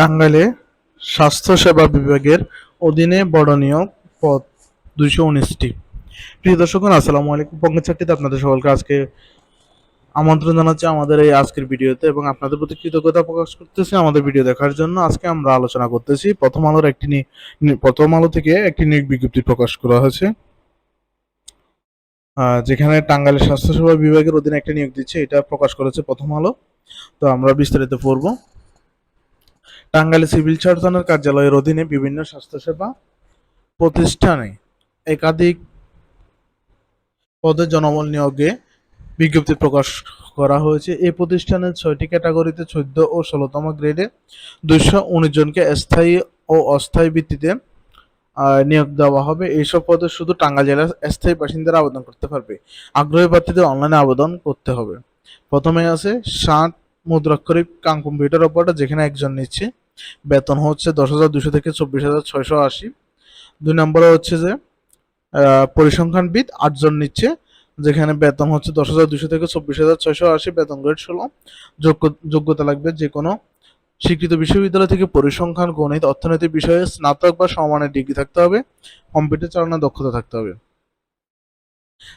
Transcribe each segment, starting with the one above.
টাঙ্গাইলে স্বাস্থ্যসেবা বিভাগের অধীনে নিয়োগ পদ দুইশো উনিশটি। প্রিয় দর্শকগণ, আসসালামু আলাইকুম। পঙ্কজ চাকরিতে আপনাদের সকলকে আজকে আমন্ত্রণ জানাচ্ছি আমাদের এই আজকের ভিডিওতে এবং আপনাদের প্রতি কৃতজ্ঞতা প্রকাশ করতেছি আমাদের ভিডিও দেখার জন্য। আজকে আমরা আলোচনা করতেছি প্রথম আলোর একটি প্রথম আলো থেকে একটি নিয়োগ বিজ্ঞপ্তি প্রকাশ করা হয়েছে। যেখানে টাঙ্গাইলের স্বাস্থ্যসেবা বিভাগের অধীনে একটা নিয়োগ দিচ্ছে, এটা প্রকাশ করেছে প্রথম আলো। তো আমরা বিস্তারিত পড়ব। টাঙ্গাইলে সিভিল সার্জনের কার্যালয়ের অধীনে বিভিন্ন স্বাস্থ্যসেবা প্রতিষ্ঠানে একাধিক পদে জনবল নিয়োগে বিজ্ঞপ্তি প্রকাশ করা হয়েছে। এই প্রতিষ্ঠানের ছয়টি ক্যাটাগরিতে চোদ্দ ও ষোলোতম গ্রেডে দুইশো উনিশ জনকে স্থায়ী ও অস্থায়ী ভিত্তিতে নিয়োগ দেওয়া হবে। এইসব পদে শুধু টাঙ্গাইল জেলার স্থায়ী বাসিন্দারা আবেদন করতে পারবে। আগ্রহী প্রার্থীদের অনলাইনে আবেদন করতে হবে। প্রথমে আছে ষাট মুদ্রাক্ষরিক কাম কম্পিউটার অপারেটর যেখানে একজন নিচ্ছে। বেতন হচ্ছে দশ হাজার দুশো থেকে চব্বিশ হাজার ছয়শো আশি। দুই নম্বরে হচ্ছে যে পরিসংখ্যানবিদ আটজন নিচ্ছে, যেখানে বেতন হচ্ছে দশ হাজার দুশো থেকে চব্বিশ হাজার ছয়শো আশি, বেতন গ্রেড ষোলো। যোগ্য, যোগ্যতা লাগবে যে কোনো স্বীকৃত বিশ্ববিদ্যালয় থেকে পরিসংখ্যান, গণিত অর্থনীতি বিষয়ে স্নাতক বা সমমানের ডিগ্রি থাকতে হবে, কম্পিউটার চালানোর দক্ষতা থাকতে হবে।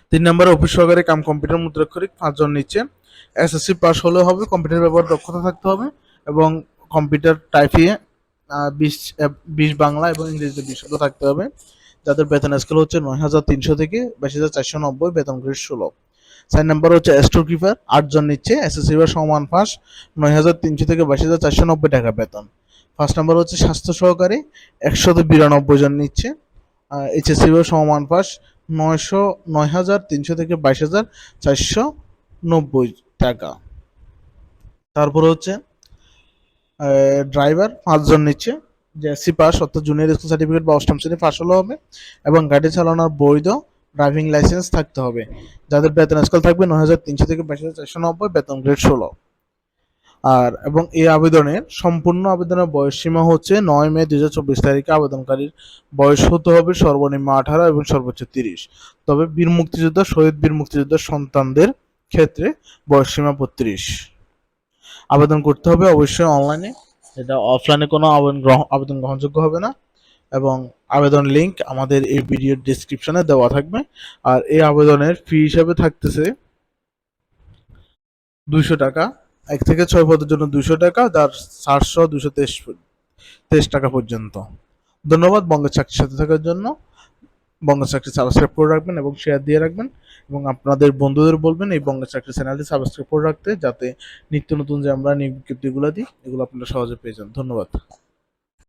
তিন নম্বরে অফিস সহকারী কাম কম্পিউটার মুদ্রাক্ষরিক পাঁচজন নিচ্ছে এসএসসি পাস হলে হবে কম্পিউটার ব্যবহার দক্ষতা থাকতে হবে এবং কম্পিউটার টাইপিয়ে বিশ বিশ বাংলা এবং ইংরেজিতে বিশ থাকতে হবে। যাদের বেতন স্কেল হচ্ছে নয় হাজার তিনশো থেকে বাইশ হাজার চারশো নব্বই, বেতন গ্রেড ষোলো। চার নম্বর হচ্ছে স্টোর কিপার আটজন নিচ্ছে এসএসসি বা সমান পাস নয় হাজার তিনশো থেকে বাইশ হাজার চারশো নব্বই টাকা বেতন। ফার্স্ট নাম্বার হচ্ছে স্বাস্থ্য সহকারী একশত বিরানব্বই জন নিচ্ছে এইচএসসি বা সমান পাস নয়শো, নয় হাজার তিনশো থেকে বাইশ হাজার চারশো নব্বই টাকা। তারপর হচ্ছে ড্রাইভার পাঁচজন নিচ্ছে। যে এসসি পাস অর্থাৎ জুনিয়র স্কুল সার্টিফিকেট বা অষ্টম শ্রেণি পাস হলে হবে এবং গাড়ি চালানোর বৈধ ড্রাইভিং লাইসেন্স থাকতে হবে। যাদের বেতন স্কেল থাকবে নয় হাজার তিনশো থেকে বাইশ হাজার চারশো নব্বই, বেতন গ্রেড ষোলো। আর, এবং এই আবেদনের সম্পূর্ণ আবেদনের বয়স সীমা হচ্ছে নয় মে হাজার চব্বিশ তারিখে। আবেদনকারীর বয়স হতে হবে সর্বনিম্ন আঠারো এবং সর্বোচ্চ তিরিশ। তবে বীর মুক্তিযোদ্ধা, শহীদ বীর মুক্তিযোদ্ধার সন্তানদের ক্ষেত্রে বয়স সীমা বত্রিশ। আবেদন করতে হবে অবশ্যই অনলাইনে এটা অফলাইনে কোনো আবেদন গ্রহণ আবেদন গ্রহণযোগ্য হবে না। এবং আবেদন লিংক আমাদের এই ভিডিওর ডিসক্রিপশনে দেওয়া থাকবে। আর এই আবেদনের ফি হিসাবে থাকতেছে দুশো টাকা। এক থেকে ছয় পদের জন্য দুশো টাকা যার সাতশো দুশো তেইশ তেইশ টাকা পর্যন্ত। ধন্যবাদ, বঙ্গের চাকরির সাথে থাকার জন্য। বঙ্গের চাকরি সাবস্ক্রাইব করে রাখবেন এবং শেয়ার দিয়ে রাখবেন এবং আপনাদের বন্ধুদের বলবেন এই বঙ্গা চাকরি চ্যানেলটি সাবস্ক্রাইব করে রাখতে যাতে নিত্য নতুন যে আমরা নিয়োগ বিজ্ঞপ্তিগুলো দিই, এগুলো আপনারা সহজে পেয়ে যান। ধন্যবাদ।